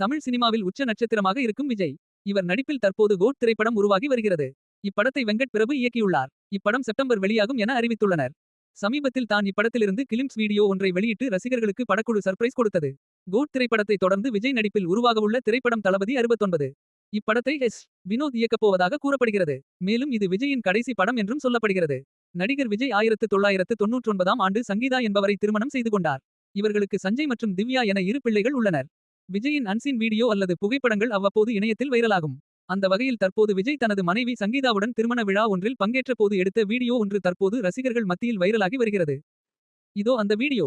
தமிழ் சினிமாவில் உச்ச நட்சத்திரமாக இருக்கும் விஜய். இவர் நடிப்பில் தற்போது கோட் திரைப்படம் உருவாகி வருகிறது. இப்படத்தை வெங்கட் பிரபு இயக்கியுள்ளார். இப்படம் செப்டம்பர் வெளியாகும் என அறிவித்துள்ளனர். சமீபத்தில் தான் இப்படத்திலிருந்து கிலிம்ஸ் வீடியோ ஒன்றை வெளியிட்டு ரசிகர்களுக்கு படக்குழு சர்ப்ரைஸ் கொடுத்தது. கோட் திரைப்படத்தை தொடர்ந்து விஜய் நடிப்பில் உருவாகவுள்ள திரைப்படம் தளபதி அறுபத்தொன்பது. இப்படத்தை எஸ். வினோத் இயக்கப் போவதாக கூறப்படுகிறது. மேலும் இது விஜயின் கடைசி படம் என்றும் சொல்லப்படுகிறது. நடிகர் விஜய் ஆயிரத்து தொள்ளாயிரத்து தொன்னூற்றொன்பதாம் ஆண்டு சங்கீதா என்பவரை திருமணம் செய்து கொண்டார். இவர்களுக்கு சஞ்சய் மற்றும் திவ்யா என இரு பிள்ளைகள் உள்ளனர். விஜயின் அன்சீன் வீடியோ அல்லது புகைப்படங்கள் அவ்வப்போது இணையத்தில் வைரலாகும். அந்த வகையில் தற்போது விஜய் தனது மனைவி சங்கீதாவுடன் திருமண விழா ஒன்றில் பங்கேற்ற போது எடுத்த வீடியோ ஒன்று தற்போது ரசிகர்கள் மத்தியில் வைரலாகி வருகிறது. இதோ அந்த வீடியோ